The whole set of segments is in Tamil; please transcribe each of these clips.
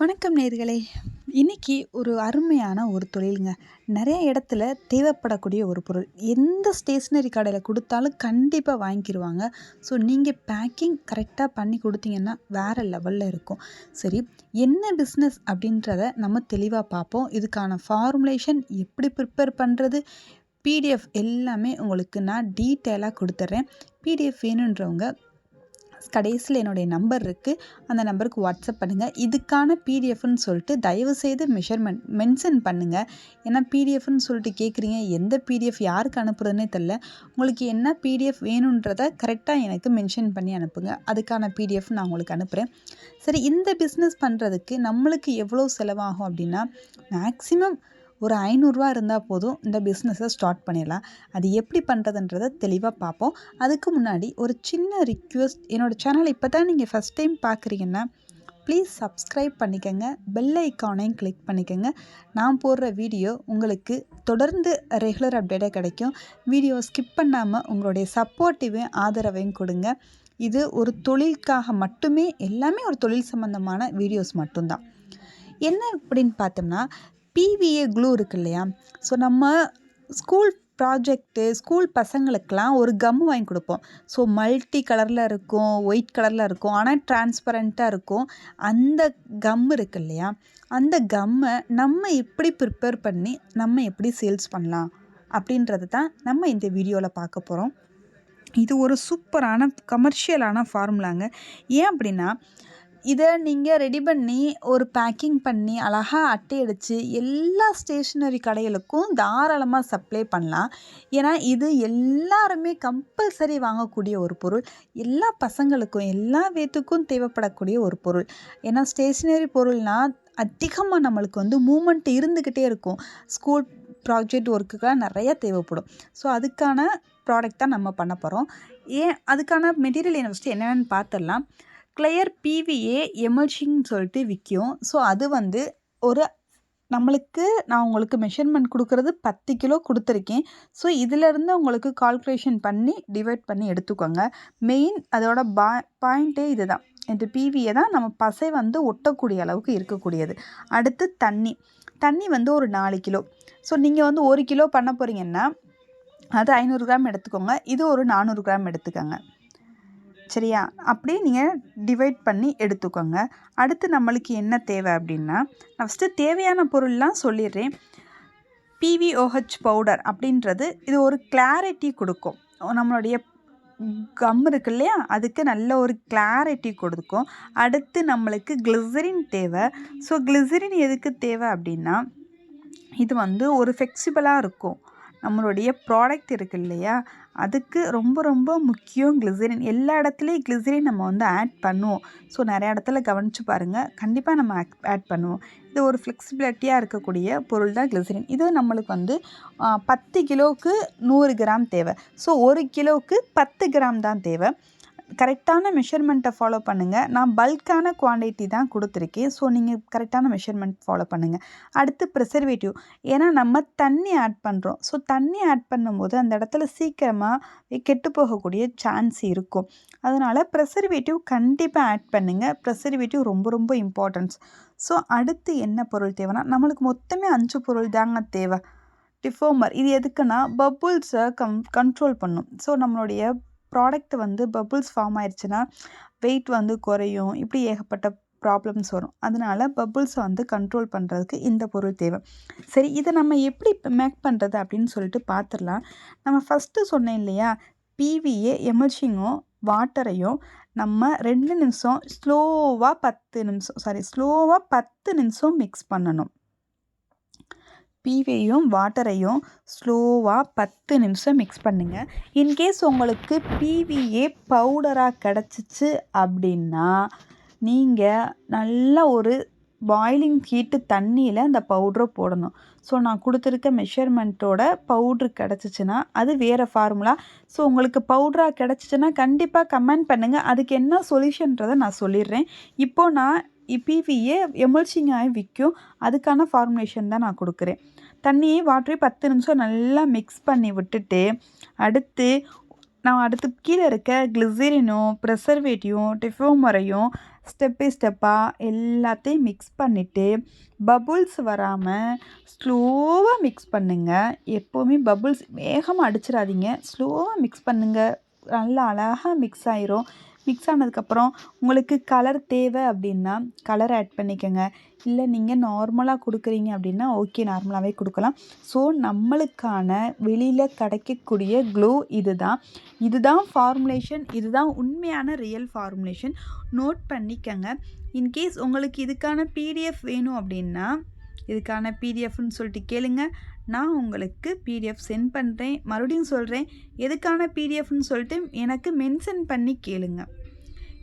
வணக்கம் நேர்களே. இன்றைக்கி ஒரு அருமையான ஒரு தொழிலுங்க. நிறைய இடத்துல தேவைப்படக்கூடிய ஒரு பொருள். எந்த ஸ்டேஷ்னரி கடையில் கொடுத்தாலும் கண்டிப்பாக வாங்கிக்கிடுவாங்க ஸோ நீங்கள் பேக்கிங் கரெக்டாக பண்ணி கொடுத்தீங்கன்னா வேறு லெவலில் இருக்கும். சரி என்ன பிஸ்னஸ் அப்படின்றத நம்ம தெளிவாக பார்ப்போம். இதுக்கான ஃபார்முலேஷன் எப்படி ப்ரிப்பேர் பண்ணுறது பிடிஎஃப் எல்லாமே உங்களுக்கு நான் டீட்டெயிலாக கொடுத்துட்றேன் பிடிஎஃப் வேணுன்றவங்க கடைசியில் என்னுடைய நம்பர் இருக்குது அந்த நம்பருக்கு வாட்ஸ்அப் பண்ணுங்கள் இதுக்கான பிடிஎஃப்னு சொல்லிட்டு தயவுசெய்து மெஷர்மெண்ட் மென்ஷன் பண்ணுங்கள் ஏன்னா பிடிஎஃப்னு சொல்லிட்டு கேட்குறீங்க எந்த பிடிஎஃப் யாருக்கு அனுப்புறதுனே தெரில உங்களுக்கு என்ன பிடிஎஃப் வேணுன்றதை கரெக்டாக எனக்கு மென்ஷன் பண்ணி அனுப்புங்க. அதுக்கான பிடிஎஃப் நான் உங்களுக்கு அனுப்புகிறேன் சரி இந்த பிஸ்னஸ் பண்ணுறதுக்கு நம்மளுக்கு எவ்வளோ செலவாகும் அப்படின்னா மேக்ஸிமம் ஒரு ஐநூறுரூவா இருந்தால் போதும் இந்த பிஸ்னஸை ஸ்டார்ட் பண்ணிடலாம். அது எப்படி பண்ணுறதுன்றதை தெளிவாக பார்ப்போம். அதுக்கு முன்னாடி ஒரு சின்ன ரிக்வெஸ்ட் என்னோடய சேனலை இப்போ தான் நீங்கள் ஃபஸ்ட் டைம் பார்க்குறீங்கன்னா ப்ளீஸ் சப்ஸ்கிரைப் பண்ணிக்கோங்க. பெல் ஐக்கானையும் கிளிக் பண்ணிக்கோங்க. நான் போடுற வீடியோ உங்களுக்கு தொடர்ந்து ரெகுலர் அப்டேட்டாக கிடைக்கும். வீடியோ ஸ்கிப் பண்ணாமல் உங்களுடைய சப்போர்ட்டிவையும் ஆதரவையும் கொடுங்க. இது ஒரு தொழிலுக்காக மட்டுமே எல்லாமே ஒரு தொழில் சம்மந்தமான வீடியோஸ் மட்டும்தான். என்ன அப்படின்னு பார்த்தோம்னா பிவிஏ க்ளூ இருக்கு இல்லையா ஸோ நம்ம ஸ்கூல் ப்ராஜெக்ட்டு ஸ்கூல் பசங்களுக்கெலாம் ஒரு கம் வாங்கி கொடுப்போம். ஸோ மல்டி கலரில் இருக்கும் ஒயிட் கலரில் இருக்கும் ஆனால் டிரான்ஸ்பரண்ட்டாக இருக்கும். அந்த கம் இருக்கு இல்லையா அந்த கம்மை நம்ம எப்படி ப்ரிப்பேர் பண்ணி நம்ம எப்படி சேல்ஸ் பண்ணலாம்? அப்படின்றது தான் நம்ம இந்த வீடியோவில் பார்க்க போகிறோம் இது ஒரு சூப்பரான கமர்ஷியலான ஃபார்முலாங்க ஏன் அப்படின்னா இதை நீங்கள் ரெடி பண்ணி ஒரு பேக்கிங் பண்ணி அழகாக அட்டை அடித்து எல்லா ஸ்டேஷ்னரி கடைகளுக்கும் தாராளமாக சப்ளை பண்ணலாம். ஏன்னா இது எல்லாருமே கம்பல்சரி வாங்கக்கூடிய ஒரு பொருள். எல்லா பசங்களுக்கும் எல்லா வீட்டுக்கும் தேவைப்படக்கூடிய ஒரு பொருள். ஏன்னா ஸ்டேஷ்னரி பொருள்னால் அதிகமாக நம்மளுக்கு வந்து மூமெண்ட் இருந்துக்கிட்டே இருக்கும். ஸ்கூல் ப்ராஜெக்ட் ஒர்க்குக்கெலாம் நிறைய தேவைப்படும். ஸோ அதுக்கான ப்ராடக்ட் தான் நம்ம பண்ண போகிறோம் ஏன் அதுக்கான மெட்டீரியல் என்ன ஃபஸ்ட்டு என்னென்னு பார்த்துடலாம். கிளையர் பிவிஏ எமர்ஜிங்னு சொல்லிட்டு விற்கும் ஸோ அது வந்து ஒரு நம்மளுக்கு நான் உங்களுக்கு மெஷர்மெண்ட் கொடுக்குறது பத்து கிலோ கொடுத்துருக்கேன். ஸோ இதிலேருந்து உங்களுக்கு கால்குலேஷன் பண்ணி டிவைட் பண்ணி எடுத்துக்கோங்க. மெயின் அதோட பா பாயிண்ட்டே இது தான் இந்த பிவியை தான் நம்ம பசை வந்து ஒட்டக்கூடிய அளவுக்கு இருக்கக்கூடியது. அடுத்து தண்ணி. தண்ணி வந்து ஒரு நாலு கிலோ. ஸோ நீங்கள் வந்து ஒரு கிலோ பண்ண போகிறீங்கன்னா அது ஐநூறு கிராம் எடுத்துக்கோங்க. இது ஒரு நானூறு கிராம் எடுத்துக்கோங்க. சரியா? அப்படியே நீங்கள் டிவைட் பண்ணி எடுத்துக்கோங்க. அடுத்து நம்மளுக்கு என்ன தேவை அப்படின்னா நான் ஃபஸ்ட்டு தேவையான பொருள்லாம் சொல்லிடுறேன். பிவிஓஹெச் பவுடர் அப்படின்றது இது ஒரு கிளாரிட்டி கொடுக்கும். நம்மளுடைய கம் இருக்கு இல்லையா? அதுக்கு நல்ல ஒரு கிளாரிட்டி கொடுக்கும். அடுத்து நம்மளுக்கு கிளிசரின் தேவை. ஸோ கிளிசரின் எதுக்கு தேவை அப்படின்னா இது வந்து ஒரு ஃப்ளெக்சிபிளாக இருக்கும். நம்மளுடைய ப்ராடக்ட் இருக்குது இல்லையா அதுக்கு ரொம்ப ரொம்ப முக்கியம் கிளிசரின் எல்லா இடத்துலையும் கிளிசரின் நம்ம வந்து ஆட் பண்ணுவோம். ஸோ நிறையா இடத்துல கவனித்து பாருங்கள் கண்டிப்பாக நம்ம ஆட் பண்ணுவோம். இது ஒரு ஃப்ளெக்சிபிலிட்டியாக இருக்கக்கூடிய பொருள் தான் கிளிசரின் இது நம்மளுக்கு வந்து பத்து கிலோவுக்கு நூறு கிராம் தேவை. ஸோ ஒரு கிலோவுக்கு பத்து கிராம் தான் தேவை. கரெக்டான மெஷர்மெண்ட்டை ஃபாலோ பண்ணுங்கள் நான் பல்கான குவான்டிட்டி தான் கொடுத்துருக்கேன். ஸோ நீங்கள் கரெக்டான மெஷர்மெண்ட் ஃபாலோ பண்ணுங்கள் அடுத்து ப்ரிசர்வேட்டிவ் ஏன்னா நம்ம தண்ணி ஆட் பண்ணுறோம் ஸோ தண்ணி ஆட் பண்ணும்போது அந்த இடத்துல சீக்கிரமாக கெட்டு போகக்கூடிய சான்ஸ் இருக்கும். அதனால் ப்ரெசர்வேட்டிவ் கண்டிப்பாக ஆட் பண்ணுங்கள் ப்ரெசர்வேட்டிவ் ரொம்ப ரொம்ப இம்பார்ட்டன்ஸ் ஸோ அடுத்து என்ன பொருள் தேவைன்னா நம்மளுக்கு மொத்தமே அஞ்சு பொருள் தாங்க தேவை. டிஃபோமர் இது எதுக்குன்னா பப்புள்ஸை கம் கண்ட்ரோல் பண்ணும். ஸோ நம்மளுடைய ப்ராடக்ட் வந்து பபுள்ஸ் ஃபார்ம் ஆயிடுச்சுன்னா வெயிட் வந்து குறையும். இப்படி ஏகப்பட்ட ப்ராப்ளம்ஸ் வரும். அதனால் பபுள்ஸை வந்து கண்ட்ரோல் பண்ணுறதுக்கு இந்த பொருள் தேவை. சரி இதை நம்ம எப்படி மேக் பண்ணுறது அப்படின்னு சொல்லிட்டு பார்த்துடலாம் நம்ம ஃபஸ்ட்டு சொன்னேன் இல்லையா? பிவிஏ எமர்ஜிங்கும் வாட்டரையும் நம்ம ரெண்டு நிமிஷம் ஸ்லோவாக பத்து நிமிஷம் சாரி ஸ்லோவாக பத்து நிமிஷம் மிக்ஸ் பண்ணணும். பீவையும் வாட்டரையும் ஸ்லோவாக பத்து நிமிஷம் மிக்ஸ் பண்ணுங்கள் இன்கேஸ் உங்களுக்கு பிவிஏ பவுடராக கிடச்சிச்சு அப்படின்னா நீங்கள் நல்லா ஒரு பாயிலிங் ஹீட்டு தண்ணியில் அந்த பவுட்ரை போடணும். ஸோ நான் கொடுத்துருக்க மெஷர்மெண்ட்டோட பவுட்ரு கிடச்சிச்சின்னா அது வேறு ஃபார்முலா ஸோ உங்களுக்கு பவுட்ராக கிடச்சிச்சின்னா கண்டிப்பாக கமெண்ட் பண்ணுங்கள் அதுக்கு என்ன சொல்யூஷன்றதை நான் சொல்லிடுறேன். இப்போது நான் பிவிஏ எமல்சிங்காகி விற்கும் அதுக்கான ஃபார்முலேஷன் தான் நான் கொடுக்குறேன். தண்ணியை வாட்டரை பத்து நிமிஷம் நல்லா மிக்ஸ் பண்ணி விட்டுட்டு அடுத்து நான் அடுத்து கீழே இருக்க கிளிசரினும் ப்ரெசர்வேட்டிவும் டிஃபோமரையும் ஸ்டெப் பை ஸ்டெப்பாக எல்லாத்தையும் மிக்ஸ் பண்ணிவிட்டு பபுள்ஸ் வராமல் ஸ்லோவாக மிக்ஸ் பண்ணுங்கள் எப்போவுமே பபுள்ஸ் வேகமாக அடிச்சிடாதீங்க. ஸ்லோவாக மிக்ஸ் பண்ணுங்கள் நல்லா அழகாக மிக்ஸ் ஆயிரும். மிக்ஸ் ஆனதுக்கப்புறம் உங்களுக்கு கலர் தேவை அப்படின்னா கலர் ஆட் பண்ணிக்கோங்க. இல்லை நீங்கள் நார்மலாக கொடுக்குறீங்க அப்படின்னா ஓகே நார்மலாகவே கொடுக்கலாம். ஸோ நம்மளுக்கான வெளியில் கிடைக்கக்கூடிய க்ளோ இது தான் இதுதான் ஃபார்முலேஷன் இதுதான் உண்மையான ரியல் ஃபார்முலேஷன் நோட் பண்ணிக்கங்க. இன்கேஸ் உங்களுக்கு இதுக்கான பிடிஎஃப் வேணும் அப்படின்னா இதுக்கான பிடிஎஃப்னு சொல்லிட்டு கேளுங்க. நான் உங்களுக்கு பிடிஎஃப் சென்ட் பண்ணுறேன் மறுபடியும் சொல்கிறேன் எதுக்கான பிடிஎஃப்னு சொல்லிட்டு எனக்கு மென்ஷன் பண்ணி கேளுங்க.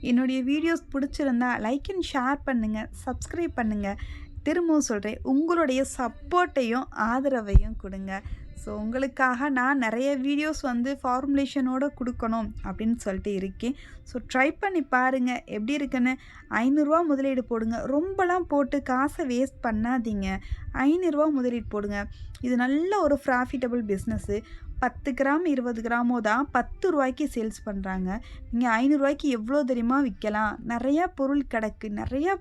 என்னுடைய வீடியோஸ் பிடிச்சிருந்தா லைக் அண்ட் ஷேர் பண்ணுங்கள் சப்ஸ்கிரைப் பண்ணுங்கள் திரும்பவும் சொல்கிறேன் உங்களுடைய சப்போர்ட்டையும் ஆதரவையும் கொடுங்க. ஸோ உங்களுக்காக நான் நிறைய வீடியோஸ் வந்து ஃபார்முலேஷனோடு கொடுக்கணும் அப்படின்னு சொல்லிட்டு இருக்கேன். ஸோ ட்ரை பண்ணி பாருங்கள் எப்படி இருக்குன்னு? ஐநூறுரூவா முதலீடு போடுங்க. ரொம்பலாம் போட்டு காசை வேஸ்ட் பண்ணாதீங்க. ஐநூறுரூவா முதலீடு போடுங்க. இது நல்ல ஒரு ப்ராஃபிட்டபிள் பிஸ்னஸ்ஸு பத்து கிராம் இருபது கிராமோ தான் பத்து ரூபாய்க்கு சேல்ஸ் பண்ணுறாங்க நீங்கள் ஐநூறுரூவாய்க்கு எவ்வளோ தெரியுமா விற்கலாம்? நிறையா பொருள் கிடக்கு. நிறையா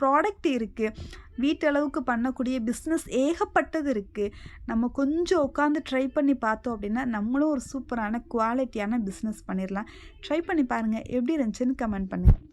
ப்ராடக்ட் இருக்குது வீட்டளவுக்கு பண்ணக்கூடிய பிஸ்னஸ் ஏகப்பட்டது இருக்குது நம்ம கொஞ்சம் உட்காந்து ட்ரை பண்ணி பார்த்தோம் அப்படின்னா நம்மளும் ஒரு சூப்பரான குவாலிட்டியான பிஸ்னஸ் பண்ணிடலாம் ட்ரை பண்ணி பாருங்கள் எப்படி இருந்துச்சுன்னு கமெண்ட் பண்ணுங்கள்